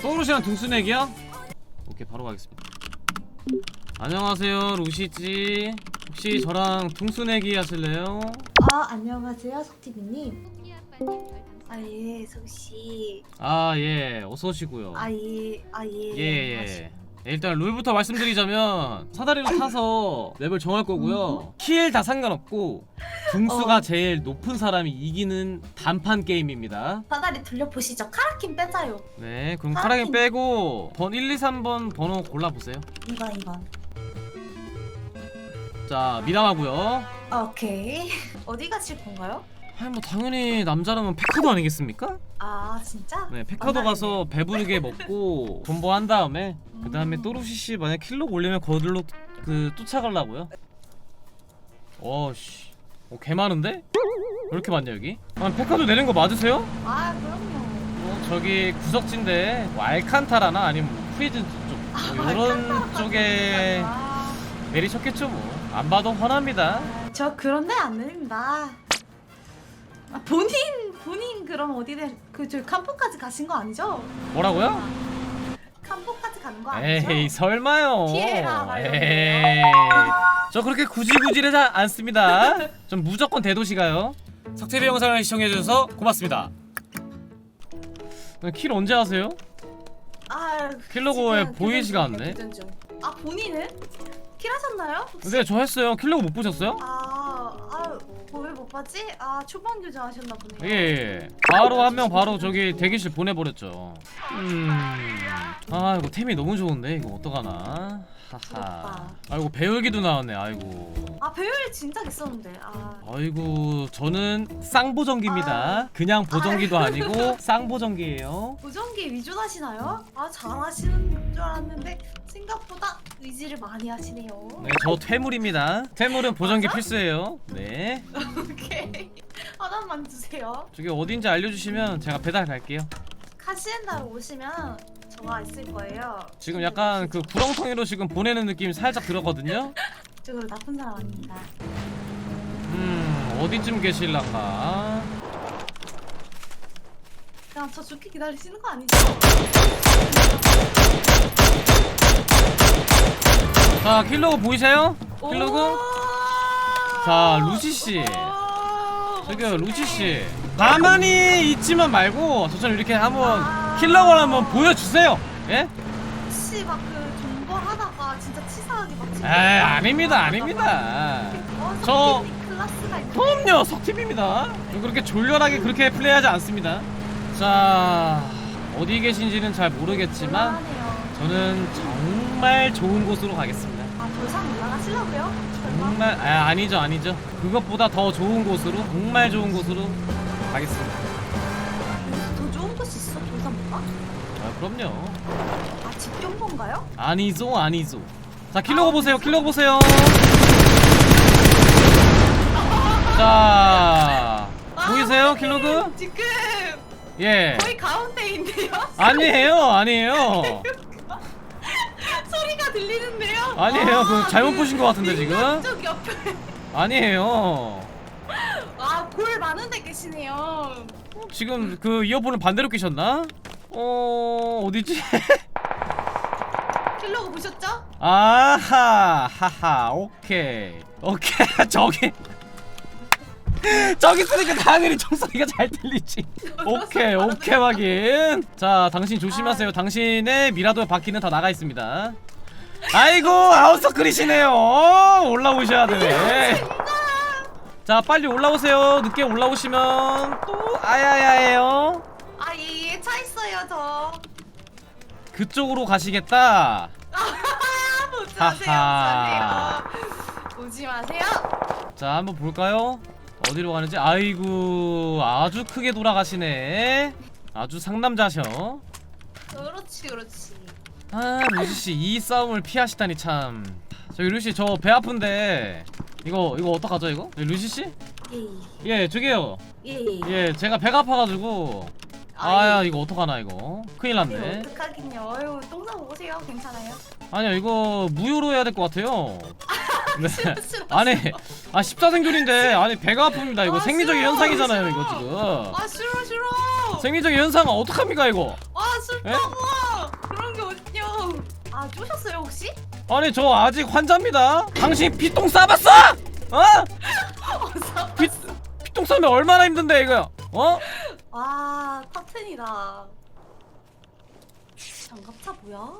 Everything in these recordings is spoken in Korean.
소루시랑 둥스넥이요? 오케이 바로 가겠습니다. 안녕하세요 루시지 혹시 저랑 둥스넥이 하실래요? 아 안녕하세요 석티비님. 아예 석씨 아예 어서 오시고요. 아예 아예 예 예 일단 룰부터 말씀드리자면 사다리를 타서 맵을 정할 거고요. 킬 다 상관없고 등수가 어. 제일 높은 사람이 이기는 단판 게임입니다. 사다리 돌려보시죠. 카라킨 빼자요. 네 그럼 음. 빼고 번 1, 2, 3번 번호 골라보세요. 이번 이번. 자 미담하고요. 오케이. 어디 가실 건가요? 아니 뭐 당연히 남자라면 페카도 아니겠습니까? 아 진짜? 네 페카도. 가서 배부르게 먹고 존버한 다음에 그 다음에 음. 또루시 씨 만약 킬로 올리면 거들로 그 쫓아가려고요 어씨 어, 개 많은데? 왜 이렇게 많냐 여기? 아 페카도 내는 거 맞으세요? 아 그럼요 어, 저기 구석진데 뭐 알칸타라나 아니면 뭐 프리즌 쪽 뭐 이런 쪽에 아, 내리셨겠죠 뭐 안 봐도 훤합니다 저 그런데 안 내립니다 아, 본인 본인 그럼 어디든 그저 캄포까지 가신 거 아니죠? 뭐라고요? 캄포까지 가는 거 아니죠? 에이 설마요. 피해라, 말로 에이 저 그렇게 구질구질하지 않습니다. 좀 무조건 대도시가요. 석TV 영상을 시청해주셔서 고맙습니다. 킬 언제 하세요? 아, 지금 보이지가 교전 중, 않네. 교전 중. 아 본인은 킬하셨나요? 혹시? 근데 저 했어요. 킬로그 못 보셨어요? 아, 아, 봤지? 아, 초반 교정하셨나 보네요. 예, 예. 바로 한 명 바로 저기 대기실 보내버렸죠. 음. 아 이거 템이 너무 좋은데 이거 어떡하나. 하하. 아이고 배울기도 나왔네. 아이고. 아, 배율이 진짜 있었는데. 아, 아이고 저는 쌍보정기입니다. 그냥 보정기도 아니고 쌍보정기예요. 보정기 위주로 하시나요? 아, 잘하시는 줄 알았는데 생각보다 의지를 많이 하시네요. 네, 저 퇴물입니다. 퇴물은 보정기 필수예요. 네. 오케이. 하나만 주세요. 저기 어딘지 알려주시면 제가 배달 갈게요. 카시엔다로 오시면 저가 있을 거예요. 지금 약간 그 구렁텅이로 지금 보내는 느낌이 살짝 들었거든요. 쪽으로 나쁜 사람 아닙니다. 음 어디쯤 계실란가? 그냥 저 좋게 기다리시는 거 아니죠? 자 킬로그 보이세요? 킬로그? 오! 자 루시 씨. 오! 저기요 루시 씨. 가만히 있지만 말고 저처럼 이렇게 한번 킬러걸 한번 보여주세요. 예? 혹시 막그 존버하다가 진짜 치사하게 막 에이 아닙니다 아닙니다. 어, 저- 그럼요 석팀입니다 그렇게 졸렬하게 그렇게 플레이하지 않습니다 자 어디 계신지는 잘 모르겠지만. 저는 정말 좋은 곳으로 가겠습니다 아 돌산 올라가시려고요? 설마? 정말 아, 아니죠 아니죠 그것보다 더 좋은 곳으로 정말 좋은 곳으로 가겠습니다 여기서 더 좋은 곳이 있어 돌산보다? 아 그럼요 아 집경본가요? 아니죠 아니죠 자 킬러고 보세요 킬러고 보세요 자 보이세요 킬러그? 지금 예 거의 가운데인데요? 아니에요 아니에요 소리가 들리는데요? 아니에요. 그 아, 잘못 그 보신 것 같은데 민간 지금. 쪽 옆에 아니에요. 아골 많은데 계시네요 지금 그 이어폰을 반대로 끼셨나? 어 어디지? 킬러고 보셨죠? 아하 하하 오케이 오케이 저기 저기 있으니까 당연히 총소리가 잘 들리지. 오케이 오케이 확인. 자 당신 조심하세요. 당신의 미라도의 바퀴는 다 나가 있습니다. 아이고 아웃서클이시네요. 올라오셔야 되네. 자 빨리 올라오세요. 늦게 올라오시면 또 아야야해요. 아 예 예 차 있어요 저 그쪽으로 가시겠다. 오지 마세요. 오지 마세요 자 한번 볼까요? 어디로 가는지 아이고 아주 크게 돌아가시네. 아주 상남자셔. 그렇지 그렇지 아 루시씨 이 싸움을 피하시다니 참. 저기 루시 저 배 아픈데 이거 이거 어떡하죠 이거? 네, 루시씨? 예 저기요. 예예 예 제가 배가 아파가지고 아야 이거 어떡하나 이거 큰일 났네. 어떡하긴요 어휴 똥 싸고 오세요 괜찮아요 아니요 이거 무효로 해야 될 것 같아요. 네. 아니. 아 십자생존인데 아니 배가 아픕니다 이거 아, 생리적인 싫어, 현상이잖아요 싫어. 이거 지금 아 싫어 싫어 생리적인 현상은 어떡합니까 이거 아 싫다고 게 어딨냐 아 쪼셨어요 혹시? 아니 저 아직 환자입니다 당신 피똥 싸봤어? 어? 어서 피, 피똥 싸면 얼마나 힘든데 이거 어? 와 탑텐이다 장갑차 뭐야?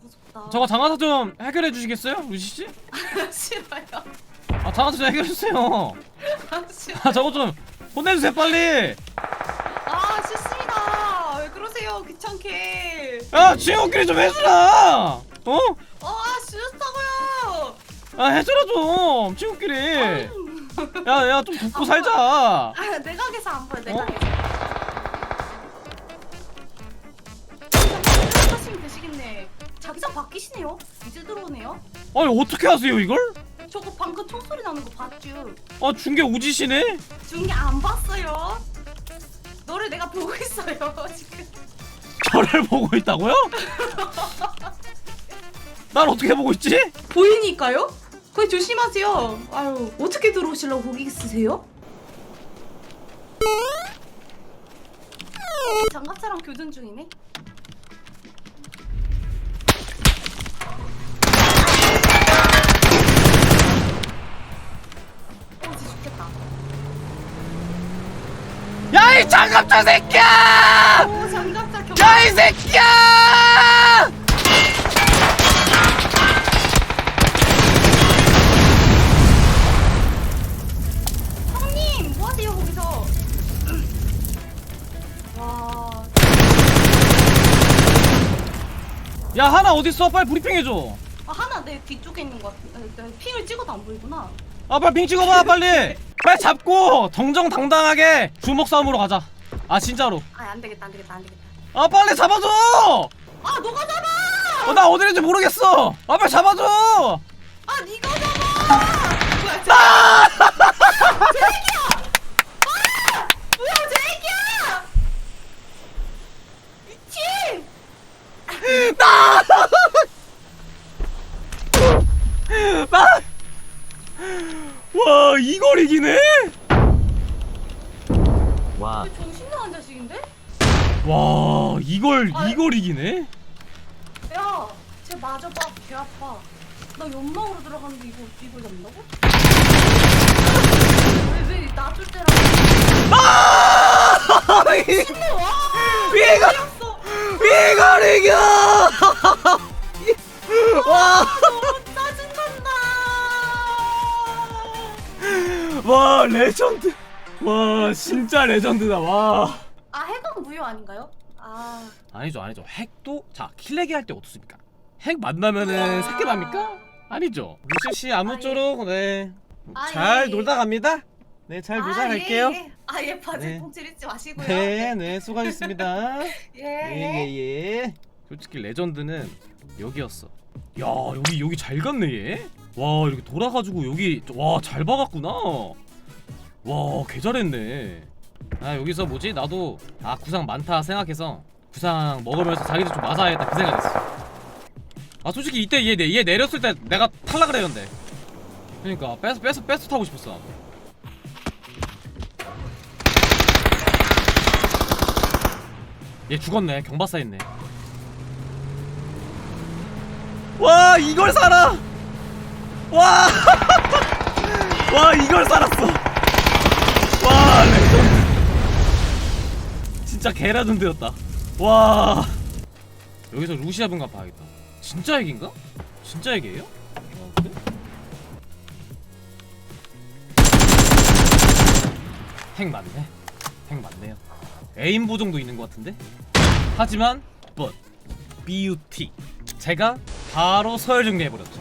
무섭다 저거 장화사 좀 해결해 주시겠어요? 루시 씨? 싫어요 아 장화사 좀 해결해 주세요 아 싫어 아 저거 좀 혼내주세요 빨리 아 왜 그러세요 귀찮게. 야 친구끼리 좀 해주라! 어? 아 싫다고요! 아 해줘라 좀 친구끼리. 야야 좀 돕고 살자. 아 내각에서 안 보여 어? 내각에서 하시면 되시겠네. 자기장 바뀌시네요? 이제 들어오네요? 아니 어떻게 하세요 이걸? 저거 방금 총소리 나는 거 봤죠 아 중계 우지시네? 중계 안 봤어요. 너를 내가 보고 있어요 지금 저를 보고 있다고요? 날 어떻게 보고 있지? 보이니까요? 거기 조심하세요 아유 어떻게 들어오시려고 거기 있으세요? 장갑차랑 교전 중이네 어, 진짜 죽겠다. 야 이 장갑차 새끼야! 오, 경. 야 이 새끼야! 형님, 뭐 하세요 거기서? 와, 야 하나 어딨어? 빨리 브리핑 해줘 아, 하나 내 뒤쪽에 있는 것 같아. 아, 나 핑을 찍어도 안 보이구나. 아 빨리 핑 찍어봐 빨리 빨리 잡고 정정당당하게 주먹 싸움으로 가자 아 진짜로 아, 안 되겠다, 안 되겠다, 안 되겠다. 아 빨리 잡아줘 아, 너가 잡아! 어, 나 어디 있는지 모르겠어 아 빨리 잡아줘 아, 네가 잡아! 아! 쟤 새끼야! 아! 뭐야, 쟤 새끼야! 미친! 나! 와 이걸 이기네? 와왜 정신 나간 자식인데? 와 이걸 아. 이걸 이기네? 야, 쟤 맞아봐, 개 아파. 나 연막으로 들어갔는데 이거 이걸 잡는다고? 왜왜 놔줄 때랑 아! 와? 이걸 어 이걸 이겨! 와! 너무 짜증난다. 와 레전드 와 진짜 레전드다 와 아 해건 무효 아닌가요? 아, 아니죠 아니죠. 핵도 자 킬레기 할 때 어떻습니까? 핵 만나면은 새끼랍니까? 아니죠. 루시 씨 아무쪼록 네잘 아, 예. 놀다 갑니다. 네 잘 놀다 아, 갈게요. 예, 예. 아, 예, 바지 네. 꽁칠 잊지 마시고요. 네네 수고하셨습니다. 예, 예. 예예예. 솔직히 레전드는 여기였어. 야 여기 여기 잘 갔네 얘와 이렇게 돌아가지고 여기 와 잘 박았구나. 와 개 잘했네 아 여기서 뭐지? 나도 아 구상 많다 생각해서 구상 먹으면서 자기도 좀 맞아야겠다 그 생각했어. 아 솔직히 이때 얘, 얘 내렸을 때 내가 탈락을 했는데. 그러니까 뺏어 뺏어 뺏어 타고 싶었어. 얘 죽었네. 경바사 있네. 와 이걸 살아! 와, 와 이걸 살았어 진짜 개라전드였다. 와. 여기서 루시아 분가 봐야겠다. 진짜 핵인가? 진짜 핵이에요? 어, 그래? 핵 맞네. 핵 맞네요. 에임 보정도 있는 것 같은데? 하지만 but beauty 제가 바로 서열 정리해버렸죠